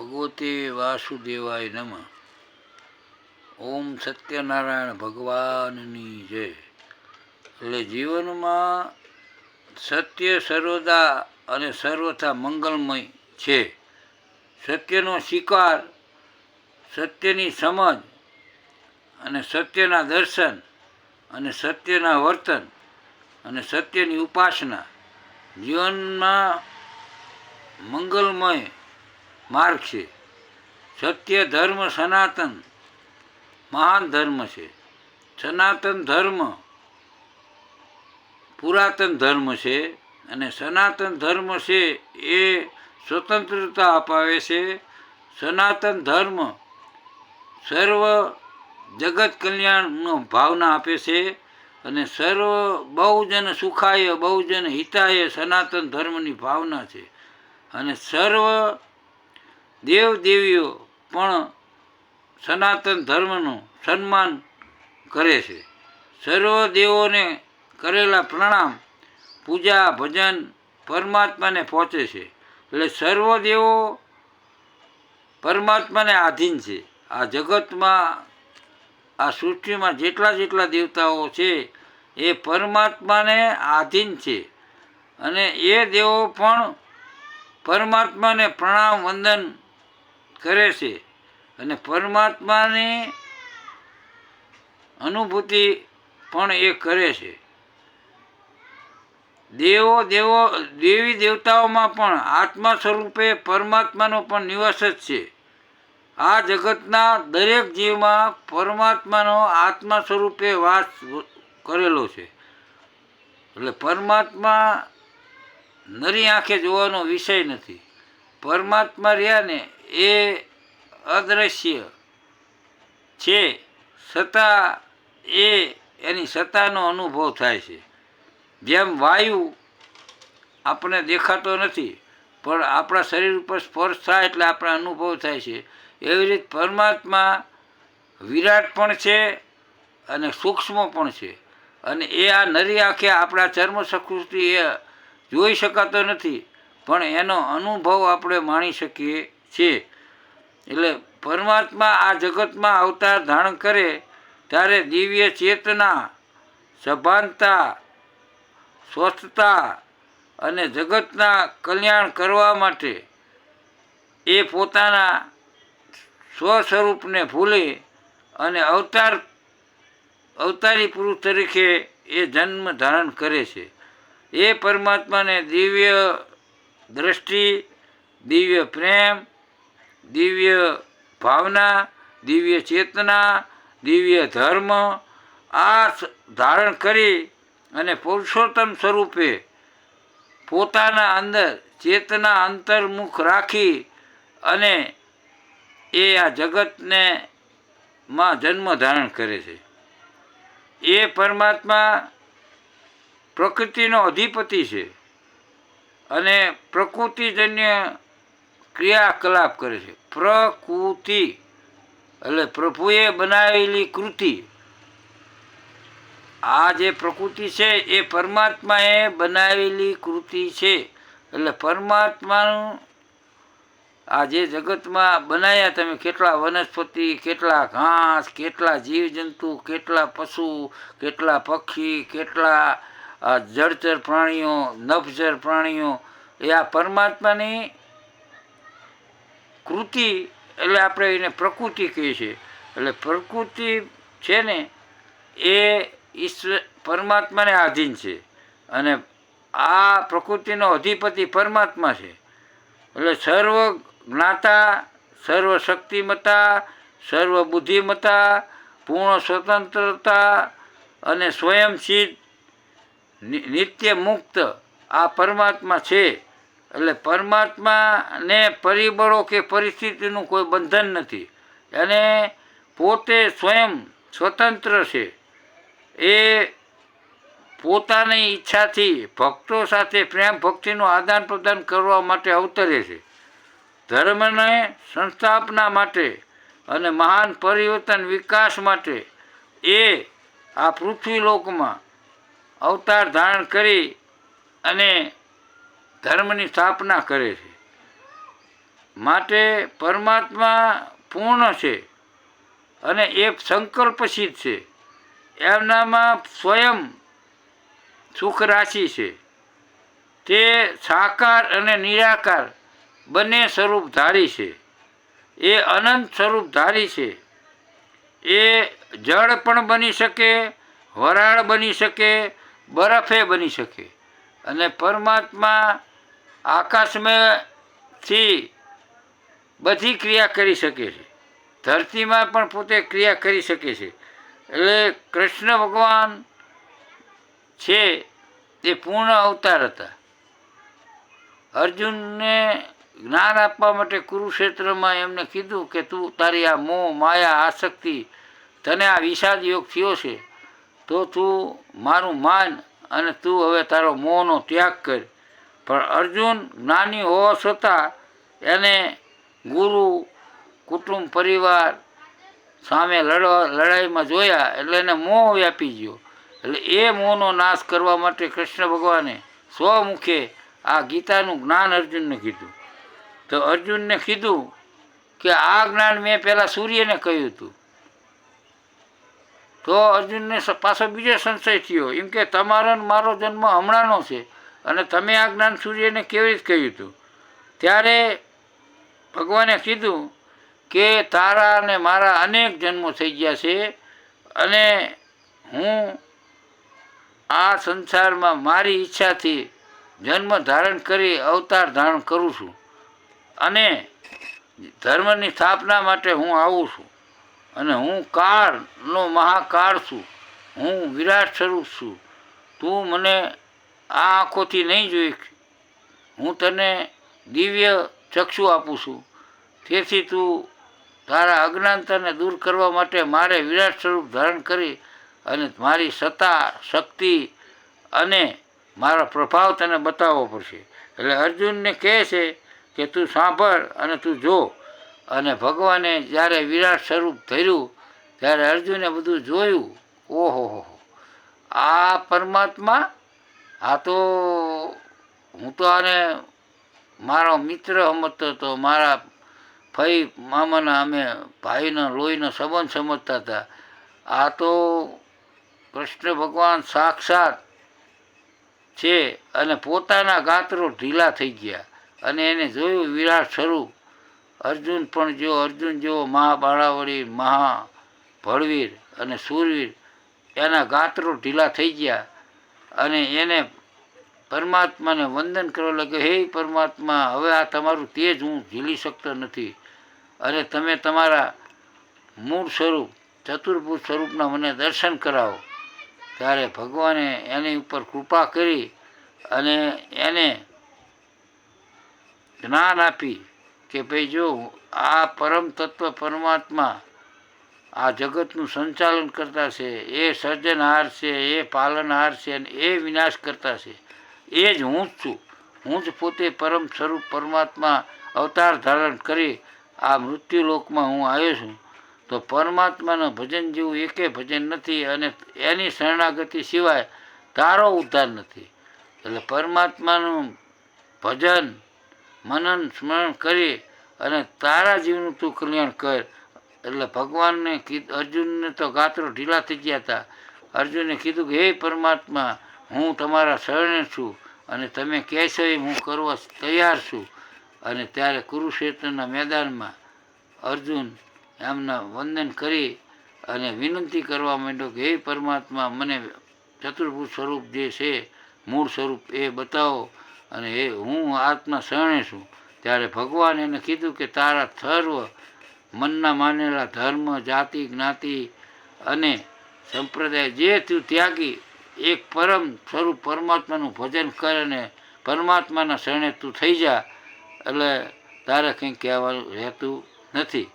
ભગવતે વાસુદેવાય નમ. ઓમ સત્યનારાયણ ભગવાનની જય. એટલે જીવનમાં સત્ય સર્વદા અને સર્વથા મંગલમય છે. સત્યનો શિકાર સત્યની સમજ અને સત્યના દર્શન અને સત્યના વર્તન અને સત્યની ઉપાસના જીવનમાં મંગલમય માર્ગ છે. સત્ય ધર્મ સનાતન. મહાન ધર્મ છે. સનાતન ધર્મ પુરાતન ધર્મ છે અને સનાતન ધર્મ છે એ સ્વતંત્રતા અપાવે છે. સનાતન ધર્મ સર્વ જગત કલ્યાણનો ભાવના આપે છે અને સર્વ બહુજન સુખાય, બહુજન હિતાય સનાતન ધર્મની ભાવના છે. અને સર્વ દેવ દેવીઓ પણ સનાતન ધર્મનું સન્માન કરે છે. સર્વ દેવોને કરેલા પ્રણામ, પૂજા, ભજન પરમાત્માને પહોંચે છે. એટલે સર્વ દેવો પરમાત્માને આધીન છે. આ જગતમાં, આ સૃષ્ટિમાં જેટલા જેટલા દેવતાઓ છે, એ પરમાત્માને આધીન છે. અને એ દેવો પણ પરમાત્માને પ્રણામ, વંદન કરે છે. અને પરમાત્માની અનુભૂતિ પણ એ કરે છે. દેવો દેવો, દેવી દેવતાઓમાં પણ આત્મા સ્વરૂપે પરમાત્માનો પણ નિવાસ જ છે. આ જગતના દરેક જીવમાં પરમાત્માનો આત્મા સ્વરૂપે વાસ કરેલો છે. એટલે પરમાત્મા નરી આંખે જોવાનો વિષય નથી. પરમાત્મા રહ્યા ને એ અદ્રશ્ય છે. છતાં એ એની સત્તાનો અનુભવ થાય છે. જેમ વાયુ આપણે દેખાતો નથી, પણ આપણા શરીર ઉપર સ્પર્શ થાય એટલે આપણે અનુભવ થાય છે. એવી રીતે પરમાત્મા વિરાટ પણ છે અને સૂક્ષ્મ પણ છે. અને એ આ નરી આંખે આપણા ચર્મ સકૃતિ એ જોઈ શકાતો નથી, પણ એનો અનુભવ આપણે માણી શકીએ છીએ એટલે પરમાત્મા આ જગતમાં અવતાર ધારણ કરે ત્યારે દિવ્ય ચેતના, સભાનતા, સ્વસ્થતા અને જગતના કલ્યાણ કરવા માટે એ પોતાના સ્વ સ્વરૂપને ભૂલી અને અવતાર, અવતારી પુરુષ તરીકે એ જન્મ ધારણ કરે છે. એ પરમાત્માને દિવ્ય દ્રષ્ટિ, દિવ્ય પ્રેમ દિવ્ય ભાવના, દિવ્ય ચેતના, દિવ્ય ધર્મ, આ ધારણ કરી અને પુરુષોત્તમ સ્વરૂપે પોતાના અંદર ચેતના અંતર્મુખ રાખી અને એ આ જગતને માં જન્મ ધારણ કરે છે. એ પરમાત્મા પ્રકૃતિનો અધિપતિ છે અને પ્રકૃતિજન્ય ક્રિયાકલાપ કરે છે. પ્રકૃતિ. એટલે પ્રભુએ બનાવેલી કૃતિ. આ જે પ્રકૃતિ છે, એ પરમાત્માએ બનાવેલી કૃતિ છે. એટલે પરમાત્માનું આ જે જગતમાં બનાવ્યા તમે કેટલા વનસ્પતિ, કેટલા ઘાસ, કેટલા જીવજંતુ, કેટલા પશુ, કેટલા પક્ષી, કેટલા જળચર પ્રાણીઓ નભચર પ્રાણીઓ, એ આ પરમાત્માની કૃતિ એટલે આપણે એને પ્રકૃતિ કહીએ છીએ. એટલે પ્રકૃતિ છે ને, એ ઈશ્વર પરમાત્માને આધીન છે. અને આ પ્રકૃતિનો અધિપતિ પરમાત્મા છે. એટલે સર્વ જ્ઞાતા, સર્વ શક્તિમતા સર્વ બુદ્ધિમતા પૂર્ણ સ્વતંત્રતા અને સ્વયંસિદ્ધ નિત્ય મુક્ત આ પરમાત્મા છે. એટલે પરમાત્માને પરિબળો કે પરિસ્થિતિનું કોઈ બંધન નથી. અને પોતે સ્વયં સ્વતંત્ર છે. એ પોતાની ઈચ્છાથી ભક્તો સાથે પ્રેમ ભક્તિનું આદાન પ્રદાન કરવા માટે અવતરે છે. ધર્મને સંસ્થાપના માટે અને મહાન પરિવર્તન વિકાસ માટે એ આ પૃથ્વીલોકમાં અવતાર ધારણ કરી અને ધર્મની સ્થાપના કરે છે. માટે પરમાત્મા પૂર્ણ છે અને એ સંકલ્પ સિદ્ધ છે. એમનામાં સ્વયં સુખ રાશિ છે. તે સાકાર અને નિરાકાર બંને સ્વરૂપ ધારી છે. એ અનંત સ્વરૂપ ધારી છે. એ જળ પણ બની શકે, વરાળ બની શકે, બરફે બની શકે. અને પરમાત્મા આકાશમાંથી બધી ક્રિયા કરી શકે છે. ધરતીમાં પણ પોતે ક્રિયા કરી શકે છે. એટલે કૃષ્ણ ભગવાન છે તે પૂર્ણ અવતાર હતા. અર્જુનને જ્ઞાન આપવા માટે કુરુક્ષેત્રમાં એમને કીધું કે તું તારી આ મોહ, માયા, આસક્તિ, તને આ વિષાદ યોગ થયો છે, તો તું મારું માન અને તું હવે તારો મોહનો ત્યાગ કર. પણ અર્જુન જ્ઞાની હોવા છતાં એને ગુરુ, કુટુંબ, પરિવાર સામે લડવા, લડાઈમાં જોયા એટલે એને મોહ વ્યાપી ગયો. એટલે એ મોહનો નાશ કરવા માટે કૃષ્ણ ભગવાને સ્વમુખે આ ગીતાનું જ્ઞાન અર્જુનને કીધું. તો અર્જુનને કીધું કે આ જ્ઞાન મેં પહેલાં સૂર્યને કહ્યું હતું. તો અર્જુનને પાછો બીજો સંશય થયો. એમ કે તમારો મારો જન્મ હમણાંનો છે. અને તમે આ જ્ઞાન સૂર્યને કેવી રીતે કહ્યું હતું? ત્યારે ભગવાને કીધું કે તારા અને મારા અનેક જન્મો થઈ ગયા છે અને હું આ સંસારમાં મારી ઈચ્છાથી જન્મ ધારણ કરી અવતાર ધારણ કરું છું અને ધર્મની સ્થાપના માટે હું આવું છું અને હું કાળનો મહાકાળ છું. હું વિરાટ સ્વરૂપ છું. તું મને આ આંખોથી નહીં જોઈ હું તને દિવ્ય ચક્ષુ આપું છું. તેથી તું તારા અજ્ઞાનતાને દૂર કરવા માટે મારે વિરાટ સ્વરૂપ ધારણ કરી અને મારી સત્તા, શક્તિ અને મારો પ્રભાવ તને બતાવવો પડશે. એટલે અર્જુનને કહે છે કે તું સાંભળ અને તું જો. અને ભગવાને જ્યારે વિરાટ સ્વરૂપ ધર્યું, ત્યારે અર્જુને બધું જોયું. ઓહો હો. આ પરમાત્મા આ તો હું તો આને મારો મિત્ર સમજતો હતો મારા ફઈ મામાના અમે ભાઈનો લોહીનો સંબંધ સમજતા હતા. આ તો કૃષ્ણ ભગવાન સાક્ષાત છે અને પોતાના ગાત્રો ઢીલા થઈ ગયા અને એને જોયું વિરાટ સ્વરૂપ. અર્જુન પણ જો, અર્જુન જેવો મહાબાળાવળી મહા ભળવીર અને સુરવીર એના ગાત્રો ઢીલા થઈ ગયા. અને એને પરમાત્માને વંદન કરવા લાગ્યો, હે પરમાત્મા, હવે આ તમારું તેજ હું ઝીલી શકતો નથી. અને તમે તમારા મૂળ સ્વરૂપ, ચતુર્ભુજ સ્વરૂપના મને દર્શન કરાવો. ત્યારે ભગવાને એની ઉપર કૃપા કરી અને એને જ્ઞાન આપી કે ભાઈ જો આ પરમ તત્વ પરમાત્મા આ જગતનું સંચાલન કરતા છે, એ સર્જનહાર છે, એ પાલનહાર છે અને એ વિનાશ કરતા છે. એ જ હું જ છું. હું જ પોતે પરમ સ્વરૂપ પરમાત્મા અવતાર ધારણ કરી આ મૃત્યુલોકમાં હું આવ્યો છું. તો પરમાત્માનું ભજન જેવું એકે ભજન નથી અને એની શરણાગતિ સિવાય તારો ઉદ્ધાર નથી. એટલે પરમાત્માનું ભજન, મનન, સ્મરણ કરી અને તારા જીવનું તું કલ્યાણ કર. એટલે ભગવાનને કીધું, અર્જુનને તો ગાત્રો ઢીલા થઈ ગયા હતા. અર્જુને કીધું કે, હે પરમાત્મા, હું તમારા શરણે છું અને તમે કહેશો એ હું કરવા તૈયાર છું. અને ત્યારે કુરુક્ષેત્રના મેદાનમાં અર્જુન એમના વંદન કરી અને વિનંતી કરવા માંડ્યો કે, હે પરમાત્મા, મને ચતુર્ભુજ સ્વરૂપ જે છે, મૂળ સ્વરૂપ એ બતાવો અને એ હું આત્મા શરણે છું. ત્યારે ભગવાન એને કીધું કે, તારા સર્વ મનના માનેલા ધર્મ, જાતિ, જ્ઞાતિ અને સંપ્રદાય જે તું ત્યાગી એક પરમ સ્વરૂપ પરમાત્માનું ભજન કર અને પરમાત્માના શરણે તું થઈ જા. એટલે તારે કંઈ કહેવાનું રહેતું નથી.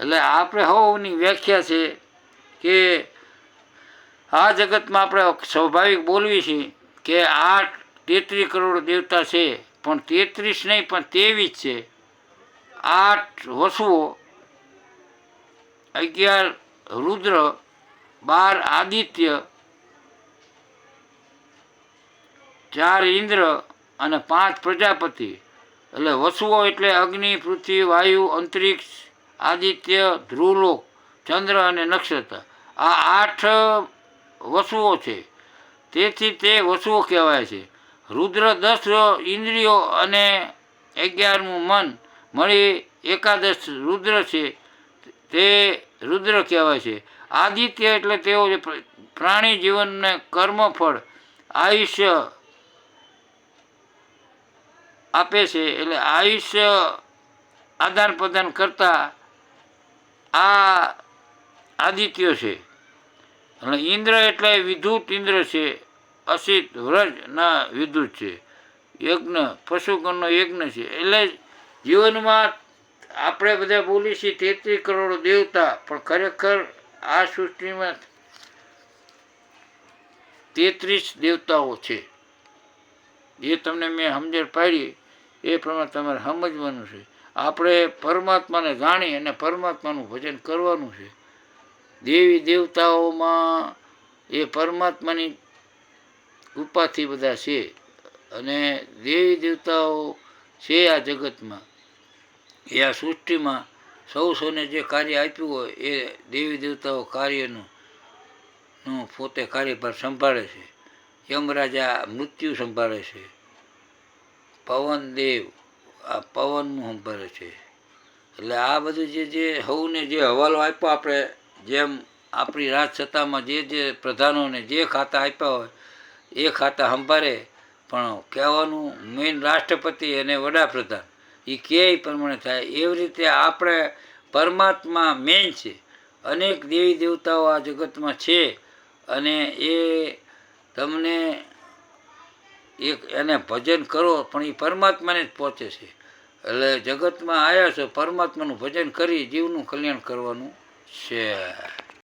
એટલે આપણે હોવની વ્યાખ્યા છે કે આ જગતમાં આપણે સ્વાભાવિક બોલવી છીએ કે આઠ તેત્રીસ કરોડ દેવતા છે, પણ તેત્રીસ નહીં, પણ ત્રેવીસ છે. આઠ વસુઓ અગિયાર રુદ્ર, બાર આદિત્ય, ચાર ઇન્દ્ર અને પાંચ પ્રજાપતિ. એટલે વસુઓ એટલે અગ્નિ, પૃથ્વી, વાયુ, અંતરિક્ષ, આદિત્ય ધ્રુવલોક ચંદ્ર અને નક્ષત્ર. આ આઠ વસુઓ છે. તેથી તે વસુઓ કહેવાય છે. રુદ્ર દસ ઇન્દ્રિયો અને અગિયારમું મન. મળી એકાદશ રુદ્ર છે. તે રુદ્ર કહેવાય છે. આદિત્ય એટલે તેઓ જે પ્રાણી જીવનને કર્મફળ આયુષ્ય આપે છે, એટલે આયુષ્ય આદાન પ્રદાન કરતા આ આદિત્યો છે. અને ઇન્દ્ર એટલે વિદ્યુત ઇન્દ્ર છે, અસિત વ્રજના વિદ્યુત છે. યજ્ઞ, પશુગણનો યજ્ઞ છે. એટલે જીવનમાં આપણે બધા બોલીએ છીએ તેત્રીસ કરોડ દેવતા, પણ ખરેખર આ સૃષ્ટિમાં તેત્રીસ દેવતાઓ છે. જે તમને મેં સમજણ પાડી, એ પ્રમાણે તમારે સમજવાનું છે. આપણે પરમાત્માને જાણી અને પરમાત્માનું ભજન કરવાનું છે. દેવી દેવતાઓમાં એ પરમાત્માની કૃપાથી બધા છે. અને દેવી દેવતાઓ છે આ જગતમાં. એ આ સૃષ્ટિમાં સૌ સૌને જે કાર્ય આપ્યું હોય એ દેવી દેવતાઓ કાર્યનું, નું પોતે કાર્યભાર સંભાળે છે. યમરાજા મૃત્યુ સંભાળે છે. પવન દેવ આ પવનનું સંભાળે છે. એટલે આ બધું જે જે સૌને જે હવાલો આપ્યો આપણે, જેમ આપણી રાજસત્તામાં જે જે પ્રધાનોને જે ખાતા આપ્યા હોય, એ ખાતા સંભાળે. પણ કહેવાનું મેઇન રાષ્ટ્રપતિ અને વડાપ્રધાન. એ ક્યાંય પ્રમાણે થાય. એવી રીતે આપણે પરમાત્મા મેન છે. અનેક દેવી દેવતાઓ આ જગતમાં છે અને એ તમને એક એને ભજન કરો, પણ એ પરમાત્માને જ પહોંચે છે. એટલે જગતમાં આવ્યા છો, પરમાત્માનું ભજન કરી જીવનું કલ્યાણ કરવાનું છે.